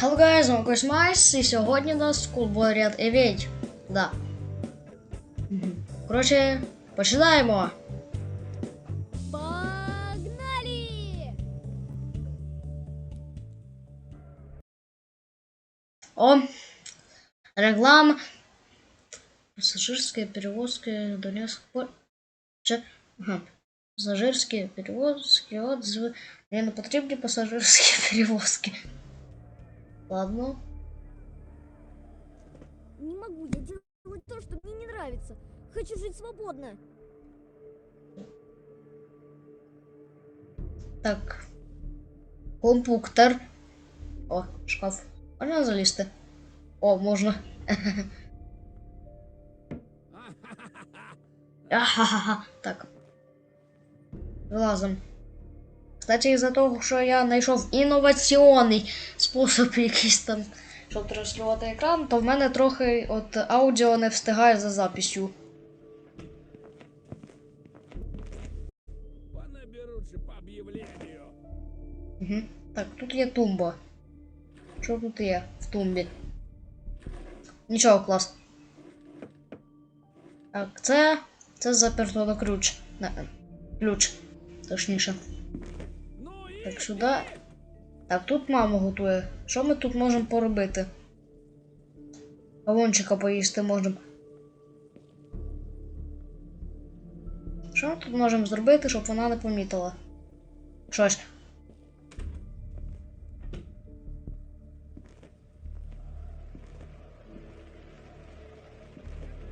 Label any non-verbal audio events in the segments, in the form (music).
Hello guys, I'm Chris Майс, і сьогодні у нас Schoolboy Red Evade. Да. Мгм. Коротше, починаємо. Погнали! О, реклама. Пассажирские перевозки до несколько... Че? Ага. Пассажирские перевозки, отзывы. Мне не потрібні пассажирські (laughs) перевозки. Ладно. Не могу я делать то, что мне не нравится. Хочу жить свободно. Так. Компуктор. О, шкаф. Можна залізти? О, можна. (laughs) Ахахаха. Так. Вилазим. Кстати, із-за того, що я знайшов інноваційний Спосіб якийсь там, щоб транслювати екран, то в мене трохи от аудіо не встигає за объявлению. Угу. Так, тут є тумба. Що тут є в тумбі? Нічого, клас. Так, це. Це заперто на ключ. На, ключ. Точніше. Так, сюди. Так, тут мама готує. Що ми тут можемо поробити? Кавунчика поїсти можемо. Що ми тут можемо зробити, щоб вона не помітила? Щось.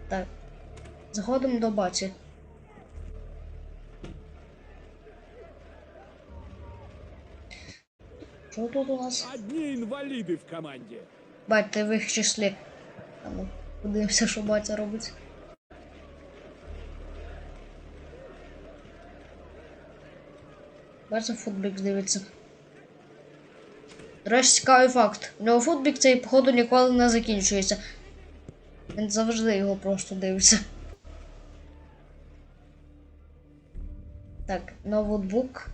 Так. Заходимо до баці. Що тут у нас? одни инвалиды в команде. Бать, ти в їх числі. А ну, подивимося, що батя робить. Бачите, футбік дивиться. До речі, цікавий факт. У нього футбік цей, походу, ніколи не закінчується. Він завжди його просто дивиться. Так, ноутбук.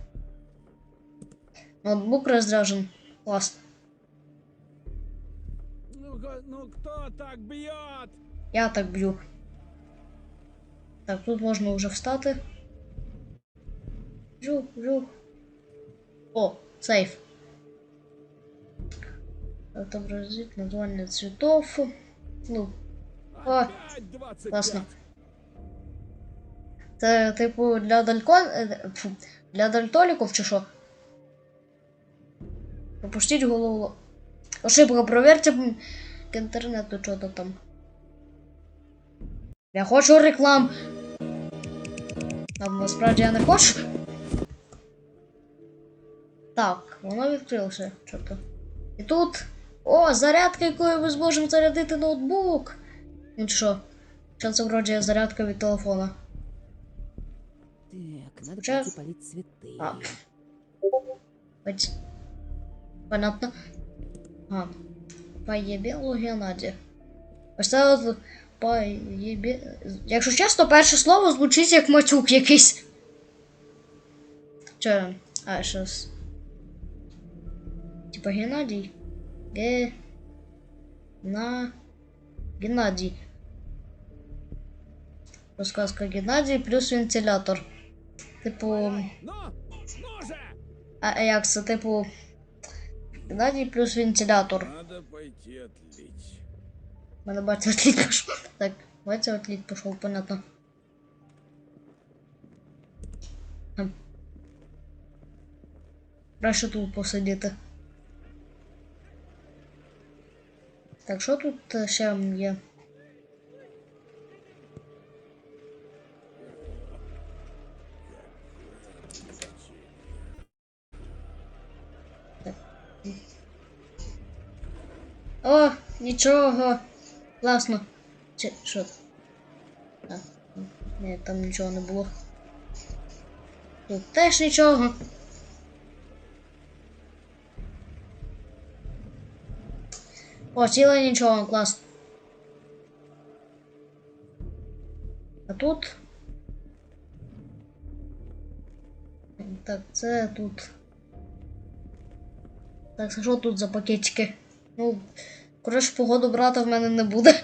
Ноутбук розряжен. Клас. Ну, ну кто так бьет? Я так б'ю. Так, тут можна вже встати. Жух, жух. О, сейф. Отобразить название цветов. Ну, О, Опять 25. класно. Це, типу, для далькон... фу, Для дальтоліків чи що? Пропустіть голову. Ошибка, проверьте к інтернету що-то там. Я хочу реклам. А насправді я не хочу. Так, воно відкрилося. Що-то. І тут. О, зарядка, якою ми зможемо зарядити ноутбук. Ну що? Що це вроді зарядка від телефона. Так, надо Сейчас. полить цветы. А. Ось. Понятно. А. Поєбіло Геннадія. Ось це поєбі... Якщо чесно, перше слово звучить як матюк якийсь. Че? А, щас. Типа Геннадій. Ге... На... Геннадій. Розказка Геннадій плюс вентилятор. Типу... Ну, ну! А а як це, типу. Геннадій плюс вентилятор. Надо пойти отлить. У мене батя отліт пішов. Так, батя отліт пішов, понятно. Ем. Краще тут посидіти. Так, що тут е, ще є? О, нічого. Класно. Чи що? А, ні, там нічого не було. Тут теж нічого. О, ціле нічого, клас. А тут. Так, це тут. Так, що тут за пакетики? Ну, коротше, погоду брата в мене не буде.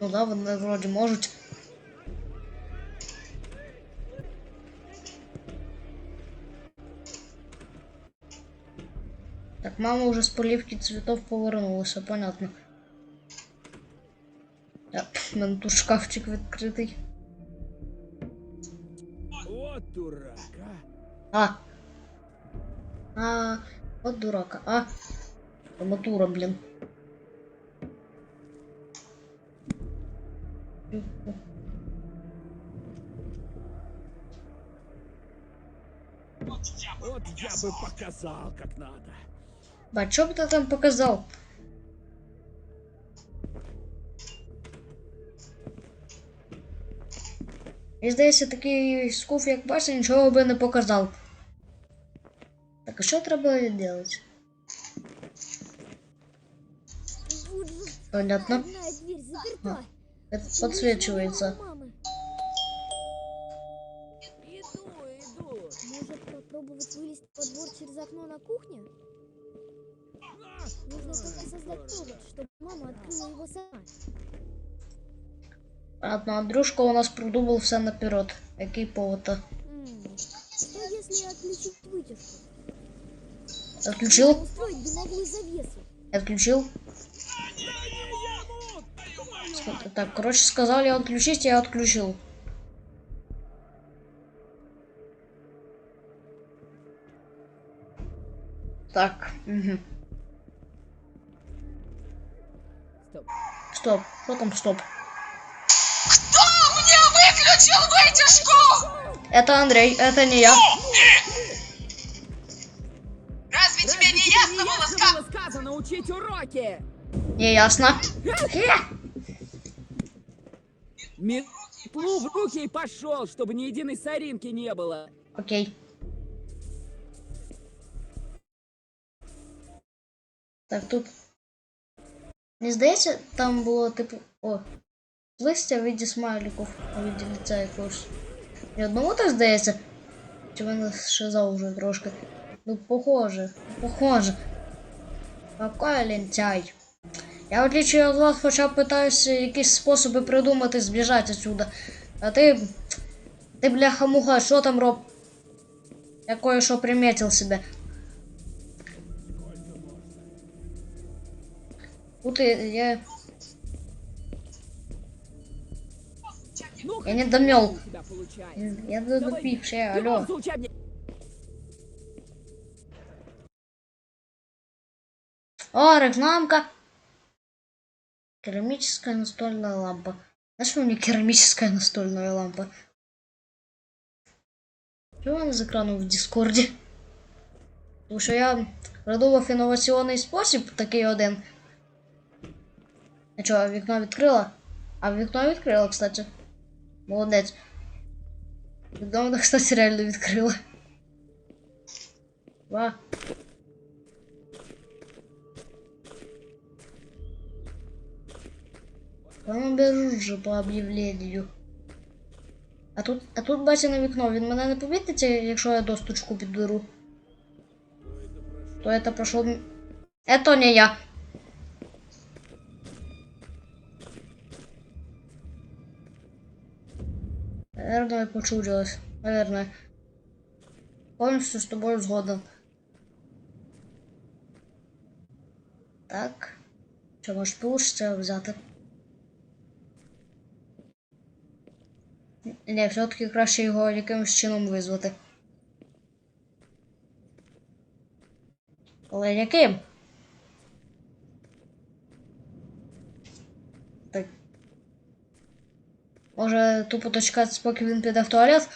Ну да, вони вроді можуть. Так, мама уже з полівки цвітов повернулася, понятно. Мене тут шкафчик відкритий. Вот дурак, а! А. А, от дурака. А. Арматура, блін. Вот я бы показал, как надо. Ба, що б ти там показав? І здається, такий скуф, як бачиш, нічого би не показав. Так, а що треба робити? Вот же Понятно. одна дверь заперта. Это подсвечивается. Мамы. Иду, иду. Может попробовать вылезть во двор через окно на кухне? На! Нужно только создать повод, чтобы мама открыла его сама. Понятно, Андрюшка у нас продумал все наперед. Який повод? М, Что если отключить вытяжку? Отключил? Можно Устроить дымовую завесу. Отключил? Так, короче, сказали отключить, я отключил. Так, угу. Стоп. Стоп, что там стоп? Выключил вытяжку? Это Андрей, это не я. Разве тебе не ясно было сказано? было сказано учить уроки? Не ясно. Метлу в руки и пошел, чтобы ни единой соринки не было. Окей. Так, тут. Не здається, там було типу. О. Листя в виді смайликів, у виді лиця якогось. Ні одному так здається. Чи мене шиза вже трошки. Ну, похоже, похоже. Какой лентяй. Я в отличие від вас хоча б питаюся якісь способи придумати збіжати отсюда. А ти. Ти бляха-муха, що там роб? Я кое-что приметил себе. Тут я, я не домел. у тебя получается. Я Давай, допивший, в любом алло. случае, мне- О, рекламка. Керамическая настольная лампа. Знаешь, у меня керамическая настольная лампа? Чего она з екрану в Дискорді? Тому що я придумав інноваційний спосіб, такий один. Я чого, вікно відкрила? А вікно відкрила, кстати. Молодець. Вікно вона, кстати, реально відкрила. Ва. Вам беруть же по об'явленню. А тут, а тут бачите на вікно, він мене не помітить, якщо я досточку підберу. То это прошел... м- Это не я. Наверное, почудилось. Наверное. Полностью с тобой сгоден. Так. Що, може получиться взяти? Ні, все-таки краще його якимось чином визвати. Але яким? Може тупо дочекатися, поки він піде в туалет?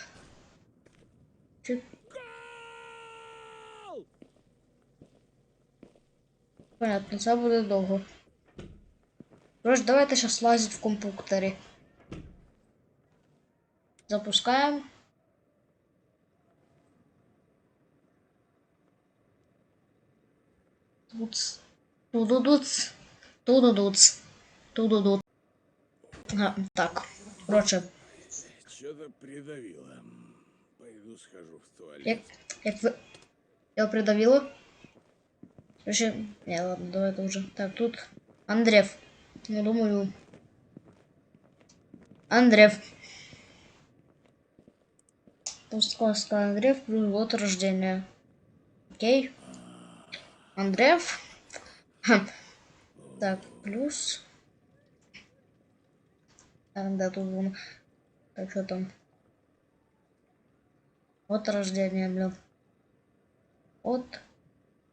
Чи... Понятно, це буде довго. Короче, давайте сейчас лазить в компьютере. Запускаем. Туц. Тудудуц. Тудудуц. Тудудут. А, так, коротше, Что-то придавило. Пойду схожу в туалет. як, як. Я придавила. Короче, не, ладно, давай это уже. Так, тут Андрев. Ну, думаю. Андрев. Пустковская Андрев плюс год рождения. Окей. Андрев. Хм. Так, плюс. Да, тут вон. Так, что там? От рождения, блин. От.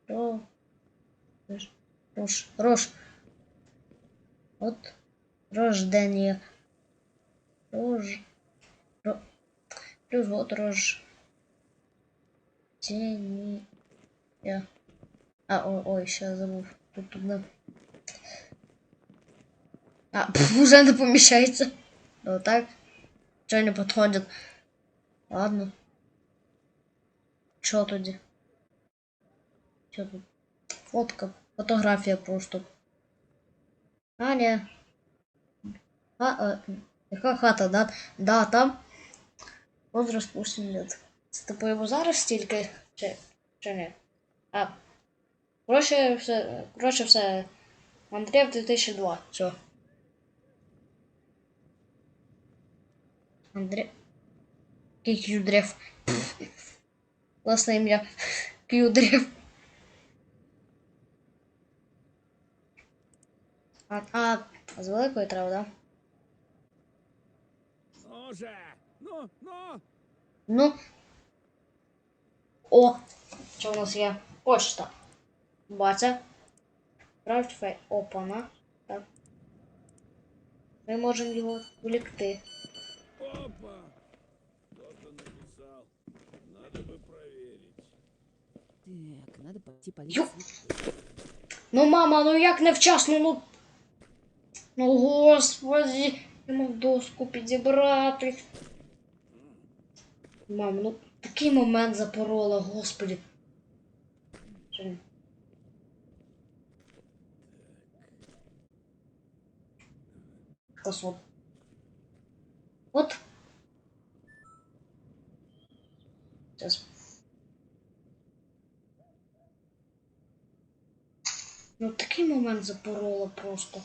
Ро. Рош. Рош. От рождения. Рож. Ро. Плюс вот рож. Тени. Я. А, ой, ой, сейчас забыл. Тут туда. А, пф, уже не помещается. Вот так. Что не подходит? Ладно. Чё тоді? Чё тут? Фотка. Фотографія просто. А, ні. А, а, яка хата, да? Да, там. Возраст 8 лет. Це типу йому зараз стільки? Чи, чи ні? А. Коротше, все, коротше, все. Андріїв 2002. Все. Андрей. Який Юдрев. Власне ім'я Кюдрів. А, а з великої треба, да? Ну же! Ну, ну! Ну. О! Що у нас є? Почта. Баця. Править фей. Опана. Так. Ми можемо його влікти. Так, надо пойти Ю. Ну, мама, ну як невчасно, ну. Ну, господи, я мав доску підібрати. Мам, ну такий момент запорола, господи. Якось от. От. Зараз. Ну такий момент запорола просто.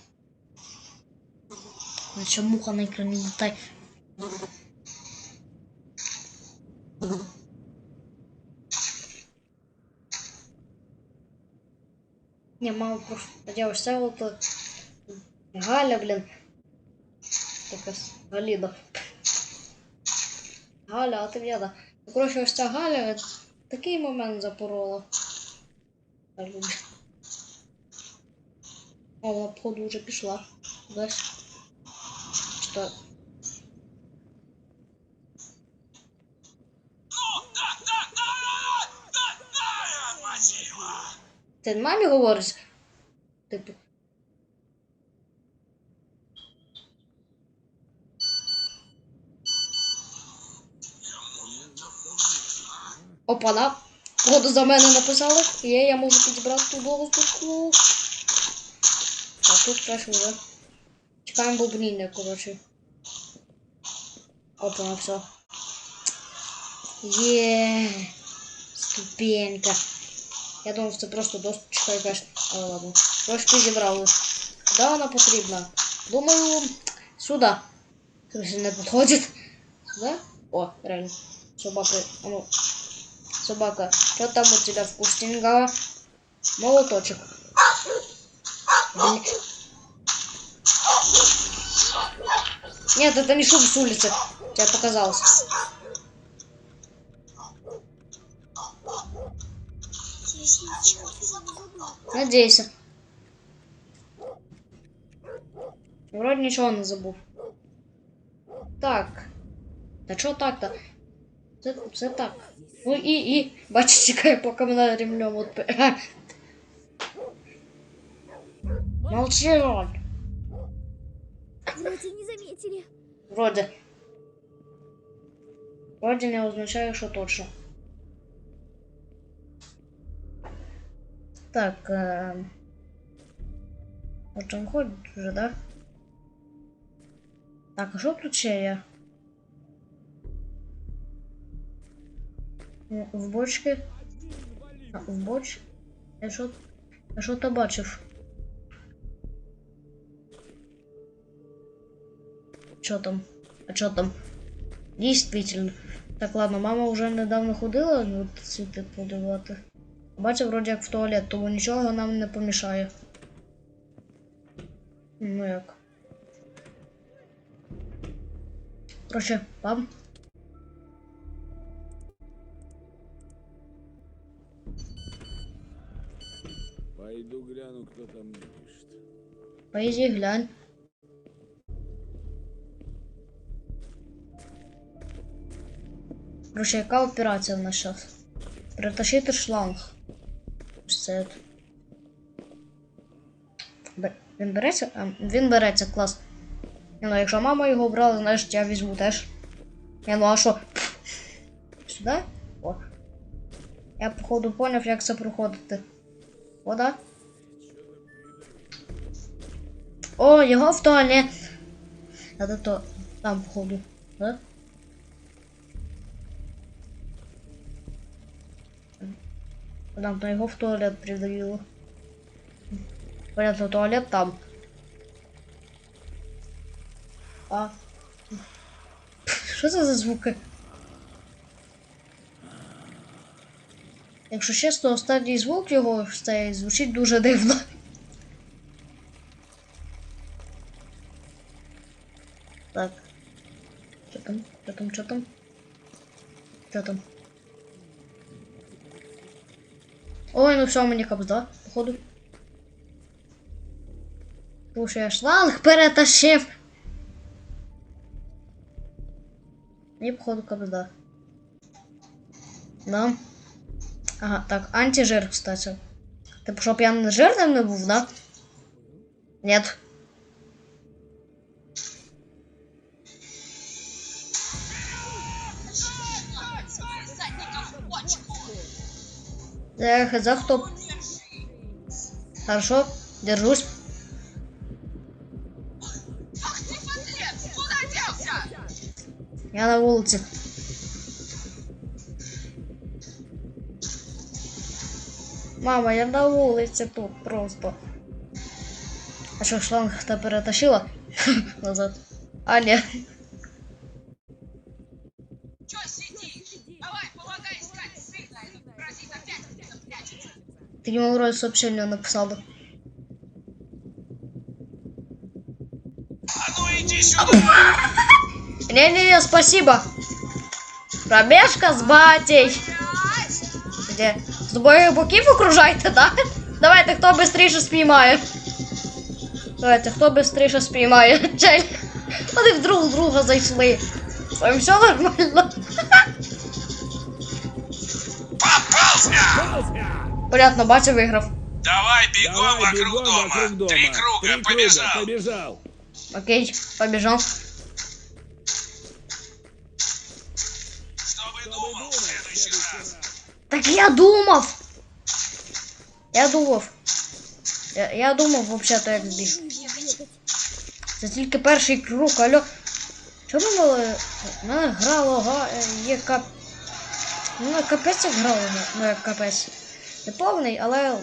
Наче муха на екрані літає. Не, мама просто поділась це от е, Галя, блін. Така с- Галіда. Галя, а ти в'яда. Ну, коротше, ось ця Галя такий момент запорола. Так, Мама походу уже пішла. Весь. Что? Ти мамі говориш? Типу. Опа, на. Воду за мене написали. Є, я можу підібрати ту блогу А тут краще вже. Чекаємо бубніння, коротше. Опа, все. Є. Ступенька. Я думав, це просто досточка якась. Але ладно. Трошки зібрали. Куди вона потрібна? Думаю, сюди. Трохи не підходить. Сюди? О, реально. Собака. А ну. Собака. Что там у тебя вкусненького? Молоточек. Блин. Нет, это не шум с улицы. Тебе показалось. Надейся. Вроде ничего не забыл. Так. Да что так-то? Це, це так. Ну і, і, бачиш, чекає, поки мене ремнем от... (laughs) Молчи, Рон. Вроде не заметили. Вроде. Вроде не означає, що точно. Так, э... Вот он ходит уже, да? Так, а що тут ще є? Е, В бочці. А, в боч. Я що. Я що то бачив. Що там? А що там? Дійсно. Так, ладно, мама вже недавно ходила, ну, світи подивати. Бачив, вроді як в туалет, тому нічого нам не помішає. Ну як. Короче, пам. Пойду гляну, кто там мне пишет. Поїзді глянь. Короче, яка операція в нас зараз? Притащити шланг. Це. Він береться? А, він береться, клас. Ні, ну якщо мама його брала, знаєш, я візьму теж. Ні, ну а що? Сюди? О. Я походу поняв, як це проходити. Вода? О, його в туалет. А то то там походу, да? Там то його в туалет придавило. Понятно, туалет там. А. Що це за звуки? Якщо чесно, останній звук його цей звучить дуже дивно. Так. Что там? Что там? Что там? Что там? Ой, ну все, мені капзда, походу. Слушай, я шланг перетащив. Мені, походу, капзда. Да. Ага, так, антижир, кстати. Типу, щоб я не жирним не був, да? Нет. Эх, за кто? Хорошо, держусь. Ах ты, подлец! Куда делся? Я на вулиці. Мама, я на вулиці тут просто. А що, шланг та перетащила? (laughs) Назад. А, ні. Ти йому вроде сообщення написала. А ну иди (laughs) сюда! Не-не-не, спасибо. Пробежка с батей. Где? З тобою боків окружайте, да? Давайте, хто быстріше спіймає. Давайте, хто быстріше спіймає. (laughs) Чель. Вони в друг друга зайшли. З вами все нормально. (laughs) Попался! Понятно, батя виграв. Давай бегом Давай вокруг бегом дома. вокруг дома. Три круга, Три круга, побежал. побежал. Окей, побіжав. Что вы думал в следующий раз? Так я думав. Я думав. Я, я думав, взагалі, як збіг. Це тільки перший круг, алло. Чому мене, мене гра лога, е, є кап... Ну, капець як гра лога, ну як капець. Не повний, але...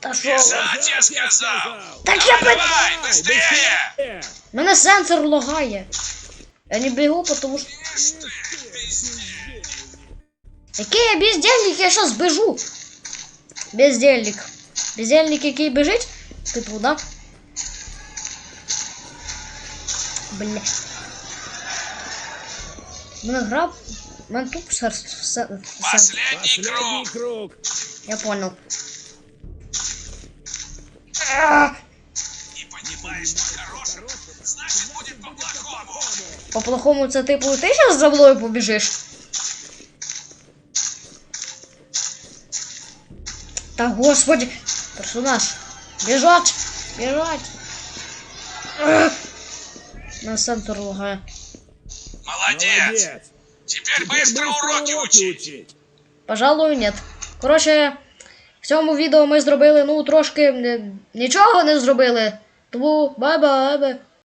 Та що? Бежать, я сказал! Так я пи... Давай, быстрее! Э, Мене сенсор лагає. Я не бігу, тому що... Ишь ты, пиздец. Який я бездельник, я щас біжу. Бездельник. Бездельник, який біжить? Типу, да? Бля. Мене гра... Мене туп серс... се- се- Последний Последний круг! круг. Я понял. А, Не понимаешь по-хорошему, значит будет по-плохому. По-плохому це типу ти зараз за мною побіжиш? Та господи, персонаж. Біжать! Біжать! Ах! На сенсор лагає. Молодец! Молодец. Теперь быстро уроки учить. Пожалуй, нет. Коротше, в цьому відео ми зробили, ну, трошки е, нічого не зробили. Тому бай-бай.